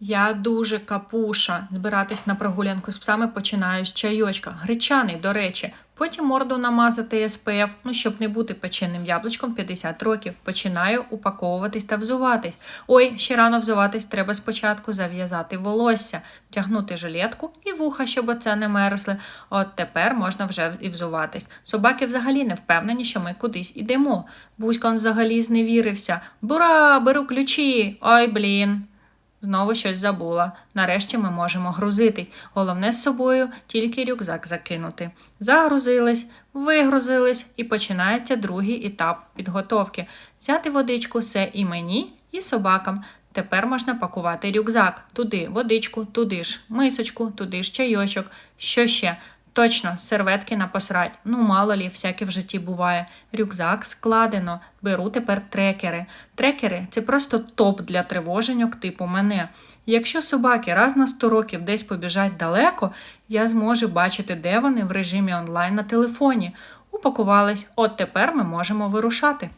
Я дуже капуша. Збиратись на прогулянку з псами починаю з чайочка. Гречаний, до речі. Потім морду намазати СПФ, ну щоб не бути печеним яблучком 50 років. Починаю упаковуватись та взуватись. Ой, ще рано взуватись, треба спочатку зав'язати волосся, втягнути жилетку і вуха, щоб оце не мерзли. От тепер можна вже і взуватись. Собаки взагалі не впевнені, що ми кудись ідемо. Бузька он взагалі зневірився. Бура, беру ключі. Ой, блін. Знову щось забула. Нарешті ми можемо грузитись. Головне з собою тільки рюкзак закинути. Загрузились, вигрузились і починається другий етап підготовки. Взяти водичку все і мені, і собакам. Тепер можна пакувати рюкзак. Туди водичку, туди ж мисочку, туди ж чайочок. Що ще? Точно, серветки на посрать. Ну, мало лі, всяке в житті буває. Рюкзак складено. Беру тепер трекери. Трекери це просто топ для тривоженьок типу мене. Якщо собаки раз на 100 років десь побіжать далеко, я зможу бачити, де вони в режимі онлайн на телефоні. Упакувались, от тепер ми можемо вирушати.